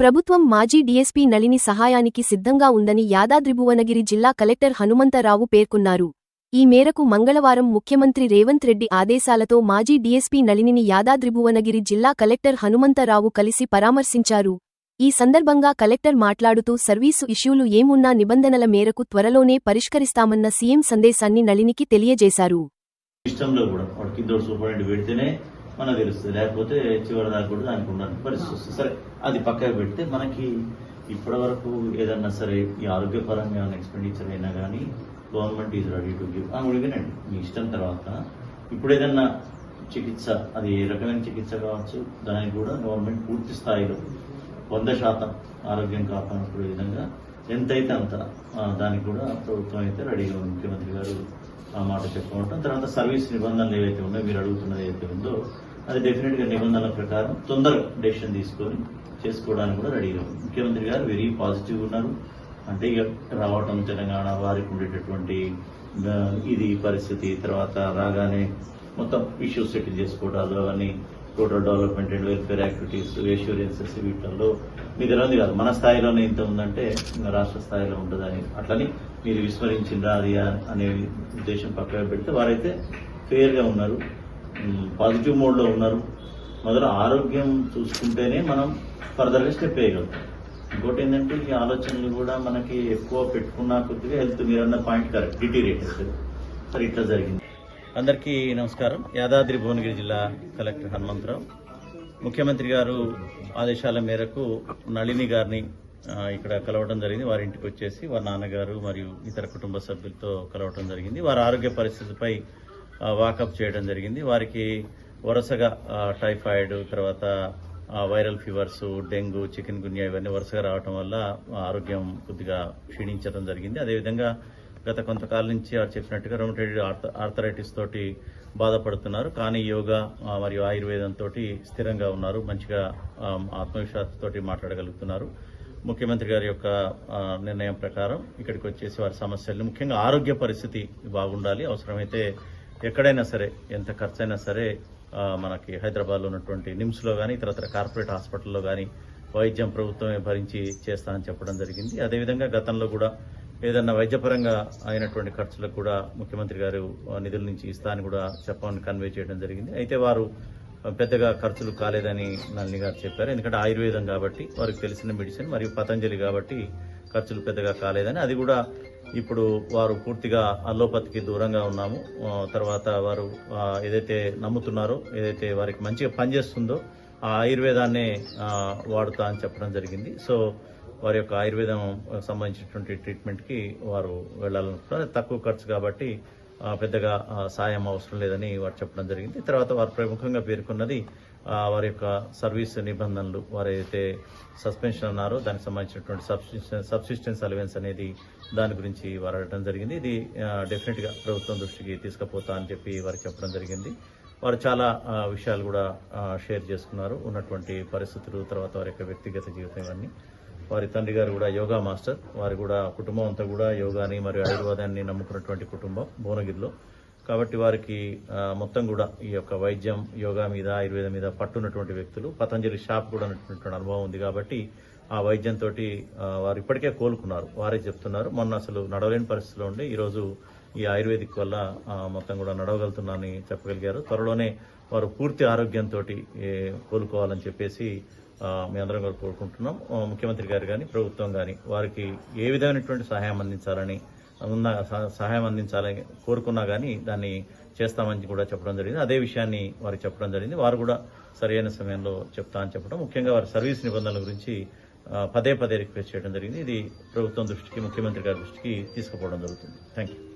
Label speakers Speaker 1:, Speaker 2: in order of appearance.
Speaker 1: ప్రభుత్వం మాజీ డీఎస్పీ నళిని సహాయానికి సిద్ధంగా ఉందని యాదాద్రి భువనగిరి జిల్లా కలెక్టర్ హనుమంతరావు పేర్కొన్నారు. ఈ మేరకు మంగళవారం ముఖ్యమంత్రి రేవంత్ రెడ్డి ఆదేశాలతో మాజీ డీఎస్పీ నళినిని యాదాద్రి భువనగిరి జిల్లా కలెక్టర్ హనుమంతరావు కలిసి పరామర్శించారు. ఈ సందర్భంగా కలెక్టర్ మాట్లాడుతూ సర్వీసు ఇష్యూలు ఏమున్నా నిబంధనల మేరకు త్వరలోనే పరిష్కరిస్తామన్న సీఎం సందేశాన్ని నళినికి తెలియజేశారు.
Speaker 2: మనకు తెలుస్తుంది. లేకపోతే చివరి దాకా కూడా దానికి ఉండడానికి పరిస్థితి వస్తుంది. సరే అది పక్కకు పెడితే మనకి ఇప్పటి వరకు ఏదన్నా సరే ఈ ఆరోగ్యపరంగా ఏమైనా ఎక్స్పెండిచర్ అయినా కానీ government is ready to give అడిగినండి మీ ఇష్టం తర్వాత. ఇప్పుడు ఏదన్నా చికిత్స అది ఏ రకమైన చికిత్స కావచ్చు దానికి కూడా గవర్నమెంట్ పూర్తి స్థాయిలో వంద శాతం ఆరోగ్యం కాపాడుకునే విధంగా ఎంతైతే అంత దానికి కూడా ప్రభుత్వం అయితే రెడీగా ముఖ్యమంత్రి గారు ఆ మాట చెప్పుకుంటాం. తర్వాత సర్వీస్ నిబంధనలు ఏవైతే ఉన్నాయో మీరు అడుగుతున్నది ఏదైతే ఉందో అది డెఫినెట్గా నిబంధనల ప్రకారం తొందరగా డెసిషన్ తీసుకొని చేసుకోవడానికి కూడా రెడీగా ఉంది. ముఖ్యమంత్రి గారు వెరీ పాజిటివ్ ఉన్నారు. అంటే ఇక రావటం తెలంగాణ వారికి ఉండేటటువంటి ఇది పరిస్థితి తర్వాత రాగానే మొత్తం ఇష్యూస్ సెటిల్ చేసుకోవడాలు అవన్నీ total development and welfare activities assurances వీటిల్లో ఎలా ఉంది కాదు. మన స్థాయిలోనే ఇంత ఉందంటే రాష్ట్ర స్థాయిలో ఉంటుందని అట్లని మీరు విస్మరించిందా అది అనే ఉద్దేశం పక్కన పెడితే వారైతే ఫెయిర్గా ఉన్నారు. పాజిటివ్ మోడ్లో ఉన్నారు. మొదలు ఆరోగ్యం చూసుకుంటేనే మనం ఫర్దర్గా స్టెప్ వేయగలుగుతాం. ఇంకోటి ఏంటంటే ఈ ఆలోచనలు కూడా మనకి ఎక్కువ పెట్టుకున్న కొద్దిగా హెల్త్ మీరు అన్న పాయింట్ కరెక్ట్ డిటీరియేట్ అవుతుంది సరే ఇట్లా జరిగింది. అందరికీ నమస్కారం. యాదాద్రి భువనగిరి జిల్లా కలెక్టర్ హనుమంతరావు. ముఖ్యమంత్రి గారు ఆదేశాల మేరకు నళిని గారిని ఇక్కడ కలవడం జరిగింది. వారి ఇంటికి వచ్చేసి వారి నాన్నగారు మరియు ఇతర కుటుంబ సభ్యులతో కలవడం జరిగింది. వారి ఆరోగ్య పరిస్థితిపై వాకప్ చేయడం జరిగింది. వారికి వరుసగా టైఫాయిడ్ తర్వాత viral fevers dengue chikungunya ఇవన్నీ వరుసగా రావడం వల్ల ఆరోగ్యం కొద్దిగా క్షీణించడం జరిగింది. అదేవిధంగా గత కొంతకాలం నుంచి వారు చెప్పినట్టుగా రొమటైడ్ ఆర్థరైటిస్ తోటి బాధపడుతున్నారు. కానీ యోగా మరియు ఆయుర్వేదం తోటి స్థిరంగా ఉన్నారు. మంచిగా ఆత్మవిశ్వాసంతో మాట్లాడగలుగుతున్నారు. ముఖ్యమంత్రి గారి యొక్క నిర్ణయం ప్రకారం ఇక్కడికి వచ్చేసి వారి సమస్యలు ముఖ్యంగా ఆరోగ్య పరిస్థితి బాగుండాలి. అవసరమైతే ఎక్కడైనా సరే ఎంత ఖర్చైనా సరే మనకి హైదరాబాద్లో ఉన్నటువంటి నిమ్స్లో కానీ ఇతరత్ర కార్పొరేట్ హాస్పిటల్లో కానీ వైద్యం ప్రభుత్వమే భరించి చేస్తానని చెప్పడం జరిగింది. అదేవిధంగా గతంలో కూడా ఏదన్నా వైద్యపరంగా అయినటువంటి ఖర్చులకు కూడా ముఖ్యమంత్రి గారు నిధుల నుంచి ఇస్తా అని కూడా చెప్పమని కన్వే చేయడం జరిగింది. అయితే వారు పెద్దగా ఖర్చులు కాలేదని నళిని గారు చెప్పారు. ఎందుకంటే ఆయుర్వేదం కాబట్టి వారికి తెలిసిన మెడిసిన్ మరియు పతంజలి కాబట్టి ఖర్చులు పెద్దగా కాలేదని. అది కూడా ఇప్పుడు వారు పూర్తిగా అల్లోపతికి దూరంగా ఉన్నాము. తర్వాత వారు ఏదైతే నమ్ముతున్నారో ఏదైతే వారికి మంచిగా పనిచేస్తుందో ఆ ఆయుర్వేదాన్నే వాడుతా అని చెప్పడం జరిగింది. సో వారి యొక్క ఆయుర్వేదం సంబంధించినటువంటి ట్రీట్మెంట్కి వారు వెళ్ళాలనుకుంటున్నారు తక్కువ ఖర్చు కాబట్టి పెద్దగా సాయం అవసరం లేదని వారు చెప్పడం జరిగింది. తర్వాత వారు ప్రముఖంగా పేర్కొన్నది వారి యొక్క సర్వీస్ నిబంధనలు వారు ఏదైతే సస్పెన్షన్ అన్నారో దానికి సంబంధించినటువంటి సబ్సిస్టెన్స్ సబ్సిస్టెన్స్ అలవెన్స్ అనేది దాని గురించి వారు అడగడం జరిగింది. ఇది డెఫినెట్గా ప్రభుత్వం దృష్టికి తీసుకుపోతా అని చెప్పి వారు చెప్పడం జరిగింది. వారు చాలా విషయాలు కూడా షేర్ చేసుకున్నారు. ఉన్నటువంటి పరిస్థితులు తర్వాత వారి యొక్క వ్యక్తిగత జీవితం ఇవన్నీ. వారి తండ్రి గారు కూడా యోగా మాస్టర్. వారి కూడా కుటుంబం అంతా కూడా యోగాని మరియు ఆయుర్వేదాన్ని నమ్ముకున్నటువంటి కుటుంబం భువనగిరిలో. కాబట్టి వారికి మొత్తం కూడా ఈ యొక్క వైద్యం యోగా మీద ఆయుర్వేదం మీద పట్టున్నటువంటి వ్యక్తులు. పతంజలి షాప్ కూడా ఉన్నటువంటి అనుభవం ఉంది కాబట్టి ఆ వైద్యంతో వారు ఇప్పటికే కోలుకున్నారు. వారే చెప్తున్నారు మొన్న అసలు నడవలేని పరిస్థితిలో ఉండి ఈరోజు ఈ ఆయుర్వేదిక్ వల్ల మొత్తం కూడా నడవగలుగుతున్నారని చెప్పగలిగారు. త్వరలోనే వారు పూర్తి ఆరోగ్యంతో కోలుకోవాలని చెప్పేసి మీ అందరం కూడా కోరుకుంటున్నాం. ముఖ్యమంత్రి గారు కానీ ప్రభుత్వం కానీ వారికి ఏ విధమైనటువంటి సహాయం అందించాలని ఉన్న సహాయం అందించాలని కోరుకున్నా కానీ దాన్ని చేస్తామని కూడా చెప్పడం జరిగింది. అదే విషయాన్ని వారికి చెప్పడం జరిగింది. వారు కూడా సరైన సమయంలో చెప్తా అని చెప్పడం. ముఖ్యంగా వారి సర్వీస్ నిబంధనల గురించి పదే పదే రిక్వెస్ట్ చేయడం జరిగింది. ఇది ప్రభుత్వం దృష్టికి ముఖ్యమంత్రి గారి దృష్టికి తీసుకుపోవడం జరుగుతుంది. Thank you